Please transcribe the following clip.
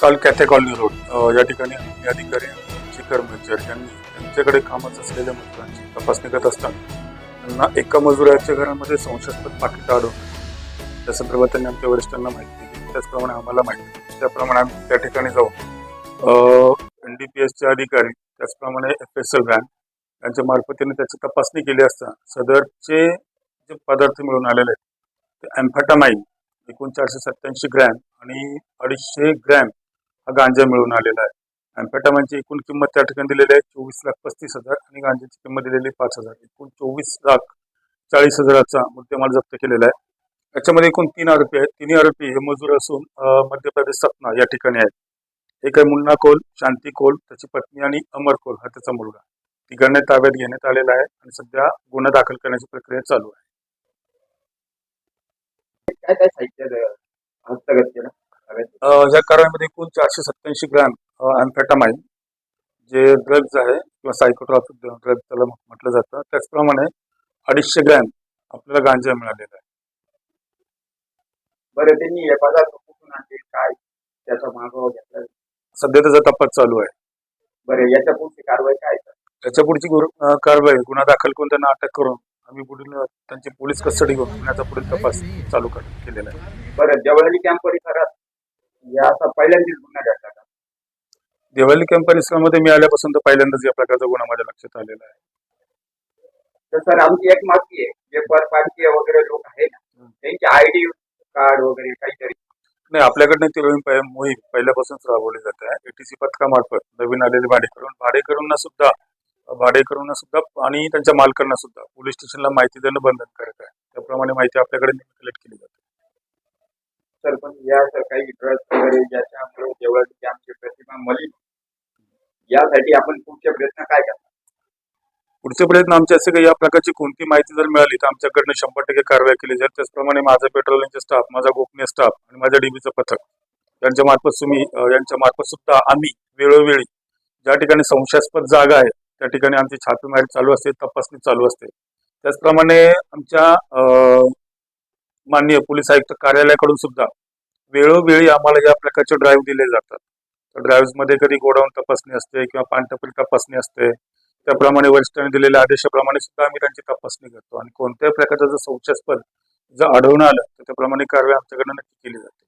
काल Cathay colony road या ठिकाणी या अधिकारी शिखर कर्मचारी यांनी त्यांच्याकडे कामच असलेल्या मजुरांची तपासणी करत असताना त्यांना एका मजुराच्या घरामध्ये संशयास्पद पाकिट आढळून त्या संदर्भात त्यांनी आमच्या वरिष्ठांना माहिती दिली. त्याचप्रमाणे आम्हाला माहिती दिली. त्याप्रमाणे आम्ही त्या ठिकाणी जाऊन एन डी पी एसचे अधिकारी त्याचप्रमाणे एफ एस एल बँक यांच्या मार्फतीने त्याची तपासणी केली असता सदरचे जे पदार्थ मिळून आलेले आहेत ते अँफाटामाईन एकूण चारशे सत्याऐंशी ग्रॅम आणि अडीचशे ग्रॅम गांजा मिळून आलेला आहे. अँफेटामाईनची एकूण किंमत त्या ठिकाणी दिलेली आहे चोवीस लाख पस्तीस हजार आणि गांजाची किंमत दिलेली पाच हजार. एकूण चोवीस लाख चाळीस हजाराचा मुद्देमाल जप्त केलेला आहे. याच्यामध्ये एकूण तीन आरोपी आहेत. तिन्ही आरोपी हे मजूर असून मध्य प्रदेश सतना या ठिकाणी आहेत. एक आहे मुन्ना कोल शांती कोल त्याची पत्नी आणि अमर कोल हा त्याचा मुलगा. तिघांना ताब्यात घेण्यात आलेला आहे आणि सध्या गुन्हा दाखल करण्याची प्रक्रिया चालू आहे. काय काय साहित्य हस्तगत केलं. या कारवाईमध्ये एकूण चारशे सत्याऐंशी ग्रॅम अँफेटामाईन जे ड्रग्ज आहे किंवा सायकोट्रॉपिक ड्रग त्याला म्हटलं जातं. त्याचप्रमाणे अडीचशे ग्रॅम आपल्याला गांजा मिळालेला आहे. बरं त्यांनी कुठून आणले काय त्याचा मागोवा घेतला? सध्या त्याचा तपास चालू आहे. बरं याच्या पुढची कारवाई काय आहे? त्याच्या पुढची कारवाई गुन्हा दाखल करून त्यांना अटक करून आम्ही पुढील त्यांची पोलीस कस्टडी घेऊन गुन्ह्याचा पुढील तपास चालू केलेला आहे. बरं देवळाली कॅम्प परिसरात या आता पहिल्यांदाच गुन्हा घडला का देवाली कॅम्प परिसरामध्ये मी आल्यापासून तर पहिल्यांदाच या प्रकारचा गुन्हा माझ्या लक्षात आलेला आहे. तर सर आमची एक मागणी आहे. जे परपारकीय वगैरे लोक आहे ना त्यांचे आयडी कार्ड वगैरे काहीतरी. नाही आपल्याकडनं ती मोहीम पहिल्यापासूनच राबवली जाते. एटीसी पथकामार्फत नवीन आलेले भाडेकरून भाडेकरूंना सुद्धा भाडेकरूंना सुद्धा आणि त्यांच्या मालकांना सुद्धा पोलीस स्टेशनला माहिती देणं बंधनकारक आहे. त्याप्रमाणे माहिती आपल्याकडे कलेक्ट केली जाते. सर पण या काही ड्रग्स वगैरे ज्याच्यामुळे देवळाली आमची प्रतिमा मलिन यासाठी आपण पुढचे प्रयत्न काय करणार? पुढचे प्रयत्न आमचे असे की या प्रकारची कोणती माहिती जर मिळाली तर आमच्याकडनं शंभर टक्के कारवाई केली जाईल. त्याचप्रमाणे माझा पेट्रोलिंगचा स्टाफ माझा गोपनीय स्टाफ आणि माझ्या डीबीचं पथक यांच्या मार्फत तुम्ही यांच्या मार्फत सुद्धा आम्ही वेळोवेळी ज्या ठिकाणी संशयास्पद जागा आहे त्या ठिकाणी आमची छापेमारी चालू असते तपासणी चालू असते. त्याचप्रमाणे आमच्या माननीय पोलीस आयुक्त कार्यालयाकडून सुद्धा वेळोवेळी आम्हाला या प्रकारचे ड्राईव्ह दिले जातात. तर ड्राईव्हमध्ये कधी गोडाऊन तपासणी असते किंवा पानटपरी तपासणी असते. त्याप्रमाणे वरिष्ठांनी दिलेल्या आदेशाप्रमाणे सुद्धा आम्ही त्यांची तपासणी करतो. आणि कोणत्याही प्रकारचं जर संशयास्पद जर आढळून आलं तर त्याप्रमाणे कारवाई आमच्याकडनं नक्की केली जाते.